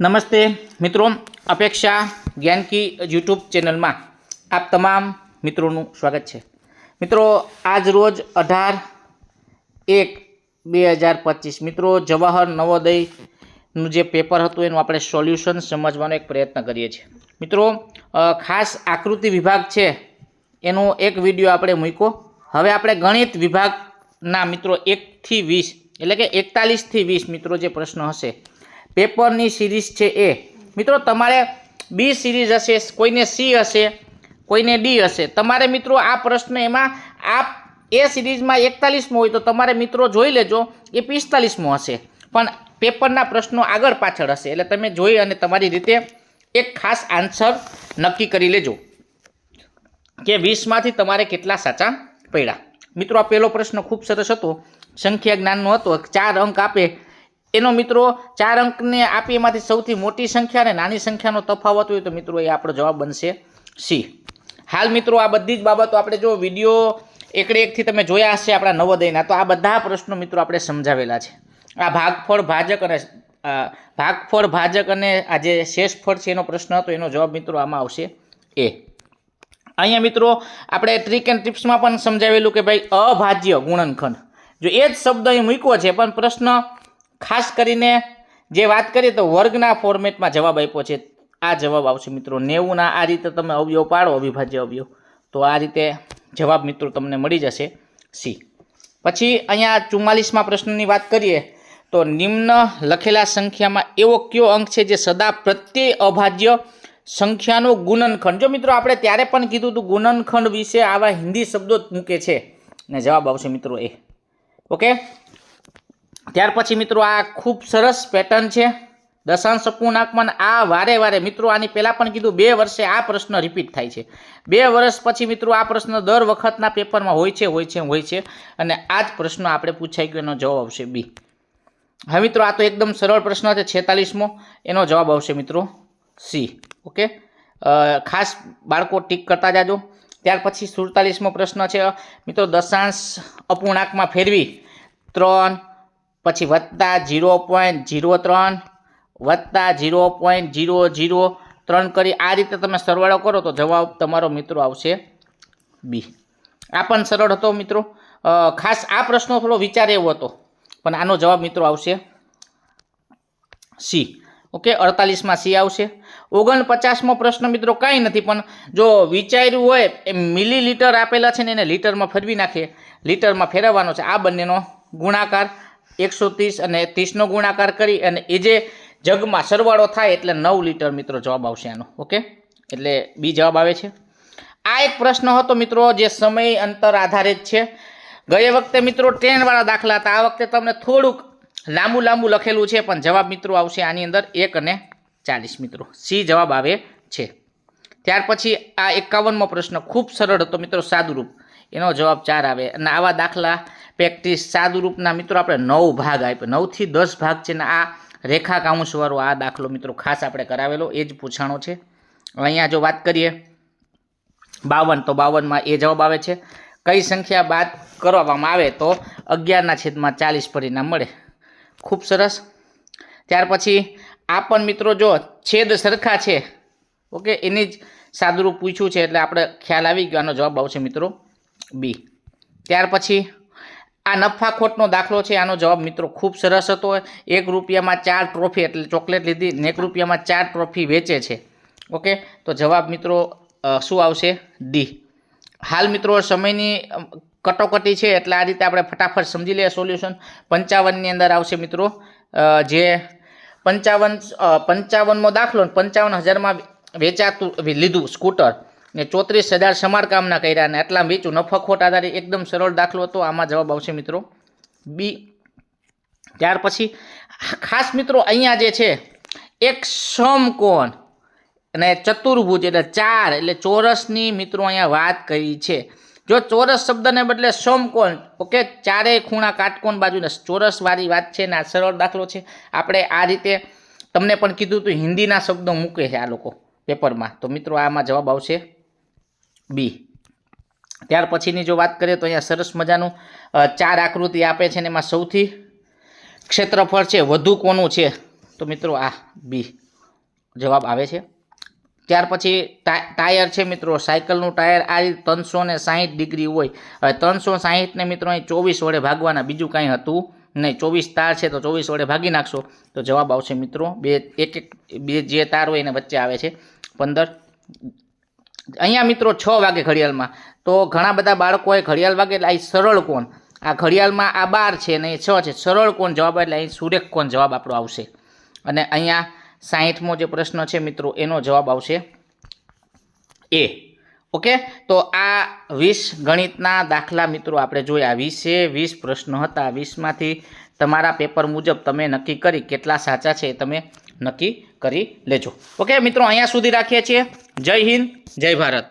નમસ્તે મિત્રો, અપેક્ષા જ્ઞાનકી યુટ્યુબ ચેનલમાં આપ તમામ મિત્રોનું સ્વાગત છે. મિત્રો, આજ રોજ અઢાર એક બે હજાર પચીસ, મિત્રો, જવાહર નવોદયનું જે પેપર હતું એનું આપણે સોલ્યુશન સમજવાનો એક પ્રયત્ન કરીએ છીએ. મિત્રો ખાસ આકૃતિ વિભાગ છે, એનો એક વીડિયો આપણે મૂક્યો. હવે આપણે ગણિત વિભાગના મિત્રો એકથી વીસ, એટલે કે એકતાલીસથી વીસ મિત્રો જે પ્રશ્નો હશે પેપરની સિરીઝ છે એ. મિત્રો, તમારે બી સિરીઝ હશે, કોઈને સી હશે, કોઈને ડી હશે. તમારે મિત્રો આ પ્રશ્ન એમાં, આ એ સિરીઝમાં એકતાલીસમો હોય તો તમારે મિત્રો જોઈ લેજો, એ પિસ્તાલીસમો હશે. પણ પેપરના પ્રશ્નો આગળ પાછળ હશે, એટલે તમે જોઈ અને તમારી રીતે એક ખાસ આન્સર નક્કી કરી લેજો. કે વીસમાંથી તમારે કેટલા સાચા પડ્યા? મિત્રો, આ પહેલો પ્રશ્ન ખૂબ સરસ હતો. સંખ્યા જ્ઞાનનો હતો. ચાર અંક આપે. એનો મિત્રો, ચાર અંકને આપી એમાંથી સૌથી મોટી સંખ્યા અને નાની સંખ્યાનો તફાવત હોય તો મિત્રો એ આપણો જવાબ બનશે સી. હાલ મિત્રો આ બધી જ બાબતો આપણે જો વીડિયો એકડે એકથી તમે જોયા હશે આપણા નવોદયના, તો આ બધા પ્રશ્નો મિત્રો આપણે સમજાવેલા છે. આ ભાગફળ ભાજક અને ભાગફળ ભાજક અને આ જે શેષફળ છે એનો પ્રશ્ન હતો, એનો જવાબ મિત્રો આમાં આવશે એ. અહીંયા મિત્રો આપણે ટ્રીક એન્ડ ટિપ્સમાં પણ સમજાવેલું કે ભાઈ અભાજ્ય ગુણનખંડ. જો એ જ શબ્દ અહીં મૂક્યો છે, પણ પ્રશ્ન ખાસ કરીને જે વાત કરીએ તો વર્ગના ફોર્મેટમાં જવાબ આપ્યો છે. આ જવાબ આવશે મિત્રો નેવુંના. આ રીતે તમે અવયવ પાડો, અવિભાજ્ય અવયવ. તો આ રીતે જવાબ મિત્રો તમને મળી જશે સી પછી અહીંયા ચુમ્માલીસમાં પ્રશ્નની વાત કરીએ તો નિમ્ન લખેલા સંખ્યામાં એવો કયો અંક છે જે સદા પ્રત્યે અભાજ્ય સંખ્યાનો ગુણનખંડ. જો મિત્રો આપણે ત્યારે પણ કીધું હતું ગુણનખંડ વિશે આવા હિન્દી શબ્દો મૂકે છે. ને જવાબ આવશે મિત્રો એ. ઓકે ત્યાર પછી મિત્રો આ ખૂબ સરસ પેટર્ન છે. દશાંશ અપૂર્ણાંકમાં આ વારે વારે મિત્રો આની પહેલાં પણ કીધું, બે વર્ષે આ પ્રશ્ન રિપીટ થાય છે. બે વર્ષ પછી મિત્રો આ પ્રશ્ન દર વખતના પેપરમાં હોય છે હોય છે હોય છે. અને આ જ પ્રશ્ન આપણે પૂછાઈ ગયો, એનો જવાબ આવશે બી. હવે મિત્રો આ તો એકદમ સરળ પ્રશ્ન છે, છેતાલીસમો. એનો જવાબ આવશે મિત્રો સી. ઓકે? ખાસ બાળકો ટીક કરતા જાજો. ત્યાર પછી સુડતાલીસમો પ્રશ્ન છે. મિત્રો દશાંશ અપૂર્ણાંકમાં ફેરવી. ત્રણ પછી વત્તા ઝીરો પોઈન્ટ ઝીરો ત્રણ, વત્તા ઝીરો પોઈન્ટ ઝીરો ઝીરો ત્રણ કરી આ રીતે તમે સરવાળો કરો તો જવાબ તમારો મિત્રો આવશે બી. આ પણ સરળ હતો મિત્રો. ખાસ આ પ્રશ્નો થોડો વિચાર એવો હતો, પણ આનો જવાબ મિત્રો આવશે સી. ઓકે, અડતાલીસમાં સી આવશે. ઓગણપચાસમો પ્રશ્ન મિત્રો કાંઈ નથી, પણ જો વિચાર્યું હોય એ મિલી આપેલા છે ને એને લીટરમાં ફેરવી નાખીએ લીટરમાં ફેરવવાનો છે, આ બંનેનો ગુણાકાર એકસો ત્રીસ અને ત્રીસનો ગુણાકાર કરી અને એ જે જગમાં સરવાળો થાય એટલે નવ લીટર મિત્રો જવાબ આવશે આનો, ઓકે? એટલે બી જવાબ આવે છે. આ એક પ્રશ્ન હતો મિત્રો જે સમય અંતર આધારિત છે. ગયે વખતે મિત્રો ટ્રેનવાળા દાખલા હતા. આ વખતે તમને થોડુંક લાંબુ લાંબુ લખેલું છે, પણ જવાબ મિત્રો આવશે આની અંદર એક અને ચાલીસ મિત્રો. સી જવાબ આવે છે. ત્યાર પછી આ એકાવનમો પ્રશ્ન ખૂબ સરળ હતો મિત્રો, સાદુરૂપ. એનો જવાબ ચાર આવે. અને આવા દાખલા પ્રેક્ટિસ સાદુરૂપના મિત્રો આપણે નવ ભાગ આપ્યો. નવથી દસ ભાગ છે ને આ રેખા કાઉન્સવાળો આ દાખલો મિત્રો ખાસ આપણે કરાવેલો. એ જ પૂછાણો છે. અહીંયા જો વાત કરીએ, બાવન તો બાવનમાં એ જવાબ આવે છે. કઈ સંખ્યા બાદ કરવામાં આવે તો અગિયારના છેદમાં ચાલીસ પરિણામ મળે. ખૂબ સરસ. ત્યાર પછી આ પણ મિત્રો જો છેદ સરખા છે, ઓકે, એની જ સાદુરૂપ પૂછ્યું છે એટલે આપણે ખ્યાલ આવી ગયો. આનો જવાબ આવશે મિત્રો બી. ત્યાર પછી આ નફાખોટનો દાખલો છે, આનો જવાબ મિત્રો ખૂબ સરસ હતો. એક રૂપિયામાં ચાર ટ્રોફી એટલે ચોકલેટ લીધી ને એક રૂપિયામાં ચાર ટ્રોફી વેચે છે. ઓકે? તો જવાબ મિત્રો શું આવશે? ડી હાલ મિત્રો સમયની કટોકટી છે એટલે આ રીતે આપણે ફટાફટ સમજી લઈએ સોલ્યુશન. પંચાવનની અંદર આવશે મિત્રો જે પંચાવન પંચાવનમો દાખલો પંચાવન હજારમાં વેચાતું, લીધું સ્કૂટર. ને ચોત્રીસ હજાર સમારકામના કર્યા અને આટલા વેચું નફાખોટ આધારે એકદમ સરળ દાખલો હતો, આમાં જવાબ આવશે મિત્રો. બી, ત્યાર પછી, ખાસ મિત્રો અહીંયા જે છે, એક સમકોણ અને ચતુર્ભુજ એટલે ચાર, એટલે ચોરસની મિત્રો અહીંયા વાત કરી છે. જો ચોરસ શબ્દને બદલે સમકોણ, ઓકે, ચારેય ખૂણા કાટકોણ બાજુને ચોરસવાળી વાત છે ને આ સરળ દાખલો છે. આપણે આ રીતે તમને પણ કીધું હતું હિન્દીના શબ્દો મૂકે છે આ લોકો પેપરમાં. તો મિત્રો, આમાં જવાબ આવશે. બી. ત્યાર પછીની જો વાત કરીએ તો અહીંયા સરસ મજાનું ચાર આકૃતિ આપે છે ને એમાં સૌથી ક્ષેત્રફળ છે, વધુ કોનું છે? તો મિત્રો આ બી જવાબ આવે છે. ત્યાર પછી ટાયર છે મિત્રો, સાયકલનું ટાયર આ ત્રણસો ને સાહીઠ ડિગ્રી હોય. હવે ત્રણસો સાહીઠને મિત્રો અહીં ચોવીસ વડે ભાગવાના, બીજું કાંઈ હતું નહીં. ચોવીસ તાર છે તો ચોવીસ વડે ભાગી નાખશો. તો જવાબ આવશે મિત્રો, બે, એક એક, બે જે તાર હોય એને વચ્ચે આવે છે. પંદર અહીંયા મિત્રો છ વાગે ઘડિયાળમાં. તો ઘણા બધા બાળકોએ ઘડિયાળ વાગે એટલે અહીં સરળ કોણ? આ ઘડિયાળમાં આ બાર છે ને એ છ છે. સરળ કોણ જવાબ? એટલે અહીં સુરેખ કોણ જવાબ આપણો આવશે. અને અહીંયા સાહીઠમો જે પ્રશ્ન છે મિત્રો, એનો જવાબ આવશે. એ. ઓકે? તો આ વીસ ગણિતના દાખલા મિત્રો આપણે જોયા. વીસે વીસ પ્રશ્નો હતા. વીસમાંથી તમારા પેપર મુજબ તમે નક્કી કરી કેટલા સાચા છે તમે નક્કી કરી લેજો. ઓકે મિત્રો, અહીંયા સુધી રાખીએ છીએ. જય હિન્દ, જય ભારત.